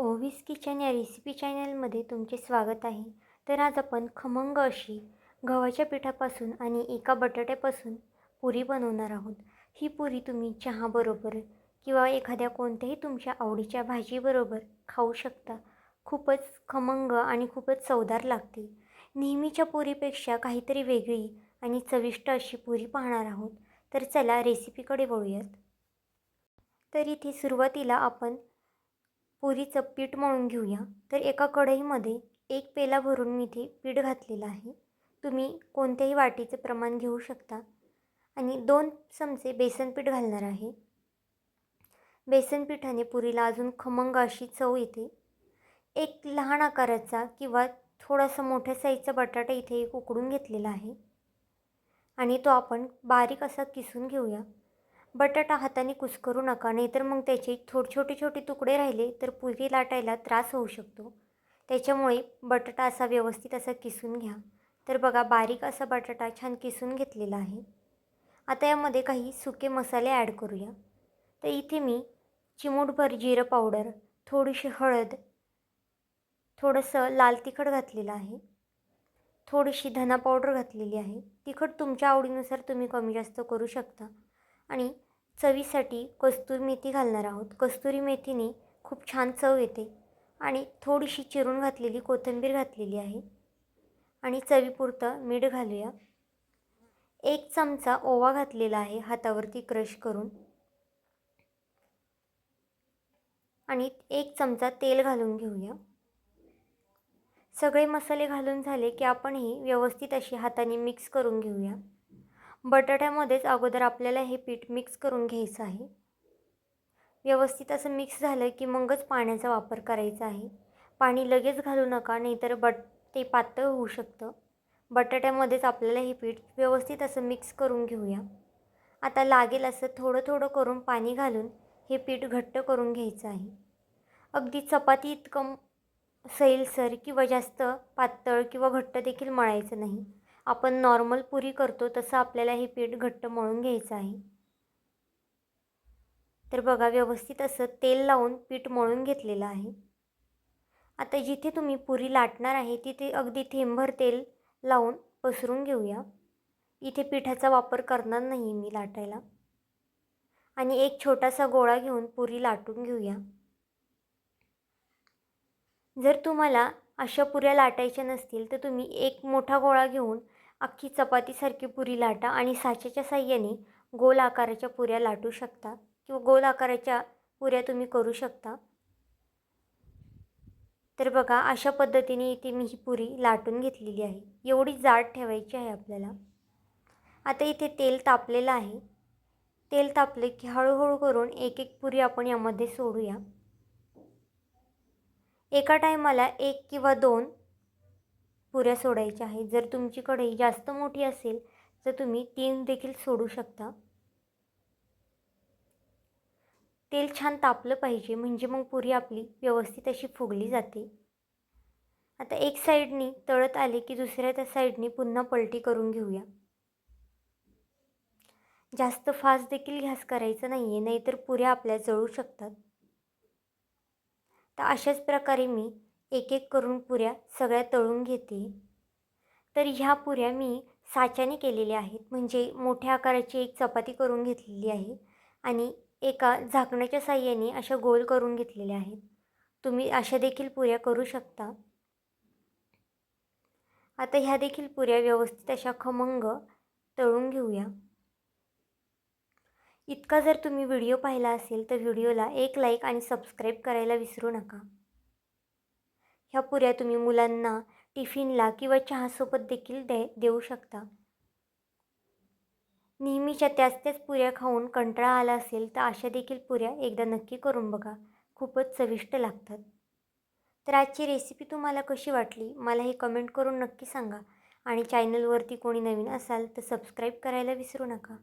ओवीस kitchen या recipe चॅनलमध्ये तुमचे स्वागत आहे. तर आज आपण खमंग अशी गव्हाच्या पिठापासून आणि एका बटाट्यापासून पुरी बनवणार आहोत. ही पुरी तुम्ही चहाबरोबर किंवा एखाद्या कोणत्याही तुमच्या आवडीच्या भाजीबरोबर खाऊ शकता. खूपच खमंग आणि खूपच चवदार लागते. नेहमीच्या पुरीपेक्षा काहीतरी वेगळी आणि चविष्ट अशी पुरी पाहणार आहोत. तर चला रेसिपीकडे वळूयात. तर इथे सुरुवातीला आपण पुरीचं पीठ मळून घेऊया. तर एका कढईमध्ये एक पेला भरून मी इथे पीठ घातलेलं आहे. तुम्ही कोणत्याही वाटीचं प्रमाण घेऊ शकता. आणि दोन चमचे बेसन पीठ घालणार आहे. बेसन पिठाने पुरीला अजून खमंग अशी चव येते. एक लहान आकाराचा किंवा थोडासा मोठ्या साईजचा बटाटा इथे एक उकडून घेतलेला आहे. आणि तो आपण बारीक असा किसून घेऊया. बटाटा हाताने कुस्करू नका नाहीतर मग त्याचे थोडे छोटे छोटे तुकडे राहिले तर पुरी लाटायला त्रास होऊ शकतो. त्याच्यामुळे बटाटा असा व्यवस्थित असा किसून घ्या. तर बघा बारीक असा बटाटा छान किसून घेतलेला आहे. आता यामध्ये काही सुके मसाले ॲड करूया. तर इथे मी चिमूटभर जिरं पावडर थोडीशी हळद थोडंसं लाल तिखट घातलेलं आहे. थोडीशी धना पावडर घातलेली आहे. तिखट तुमच्या आवडीनुसार तुम्ही कमी जास्त करू शकता. आणि चवीसाठी कस्तुरी मेथी घालणार आहोत. कस्तुरी मेथीने खूप छान चव येते आणि थोडीशी चिरून घातलेली कोथिंबीर घातलेली आहे. आणि चवीपुरतं मीठ घालूया. एक चमचा ओवा घातलेला आहे हातावरती क्रश करून. आणि एक चमचा तेल घालून घेऊया. सगळे मसाले घालून झाले की आपण ही व्यवस्थित अशी हाताने मिक्स करून घेऊया. बटाट्यामध्येच अगोदर आपल्याला हे पीठ मिक्स करून घ्यायचं आहे. व्यवस्थित असं मिक्स झालं की मगच पाण्याचा वापर करायचा आहे. पाणी लगेच घालू नका नाहीतर बट ते पातळ होऊ शकतं. बटाट्यामध्येच आपल्याला हे पीठ व्यवस्थित असं मिक्स करून घेऊया. आता लागेल असं थोडं थोडं करून पाणी घालून हे पीठ घट्ट करून घ्यायचं आहे. अगदी चपाती इतकं सैलसर किंवा जास्त पातळ किंवा घट्ट देखील मळायचं नाही. आपण नॉर्मल पुरी करतो तसं आपल्याला हे पीठ घट्ट मळून घ्यायचं आहे. तर बघा व्यवस्थित असं तेल लावून पीठ मळून घेतलेलं आहे. आता जिथे तुम्ही पुरी लाटणार आहे तिथे अगदी थेंभर तेल लावून पसरून घेऊया. इथे पिठाचा वापर करणार नाही मी लाटायला. आणि एक छोटासा गोळा घेऊन पुरी लाटून घेऊया. जर तुम्हाला अशा पुऱ्या लाटायच्या नसतील तर तुम्ही एक मोठा गोळा घेऊन अख्खी चपातीसारखी पुरी लाटा आणि साच्याच्या साह्याने गोल आकाराच्या पुऱ्या लाटू शकता किंवा गोल आकाराच्या पुऱ्या तुम्ही करू शकता. तर बघा अशा पद्धतीने इथे मी ही पुरी लाटून घेतलेली आहे. एवढी जाड ठेवायची आहे आपल्याला. आता इथे तेल तापलेलं आहे. तेल तापले की हळूहळू करून एक एक पुरी आपण यामध्ये सोडूया. एका टायमाला एक किंवा दोन पुऱ्या सोडायच्या आहेत. जर तुमची कढई जास्त मोठी असेल तर तुम्ही तीन देखील सोडू शकता. तेल छान तापलं पाहिजे म्हणजे मग पुरी आपली व्यवस्थित अशी फुगली जाते. आता एक साईडनी तळत आले की दुसऱ्या त्या साईडनी पुन्हा पलटी करून घेऊया. जास्त फास्ट देखील गॅस करायचं नाही आहे नाहीतर पुऱ्या आपल्या जळू शकतात. तर अशाच प्रकारे मी एक एक करून पुऱ्या सगळ्या तळून घेते. तर ह्या पुऱ्या मी साच्याने केलेल्या आहेत. म्हणजे मोठ्या आकाराची एक चपाती करून घेतलेली आहे आणि एका झाकण्याच्या साह्याने अशा गोल करून घेतलेल्या आहेत. तुम्ही अशा देखील पुऱ्या करू शकता. आता ह्या देखील पुऱ्या व्यवस्थित अशा खमंग तळून घेऊया. इतका जर तुम्ही व्हिडिओ पाहिला असेल तर व्हिडिओला एक लाईक आणि सबस्क्राईब करायला विसरू नका. ह्या पुऱ्या तुम्ही मुलांना टिफिनला किंवा चहासोबत देखील दे देऊ शकता. नेहमीच्या त्याच त्याच पुऱ्या खाऊन कंटाळा आला असेल तर अशा देखील पुऱ्या एकदा नक्की करून बघा. खूपच चविष्ट लागतात. तर आजची रेसिपी तुम्हाला कशी वाटली? मला हे कमेंट करून नक्की सांगा. आणि चॅनलवरती कोणी नवीन असाल तर सबस्क्राईब करायला विसरू नका.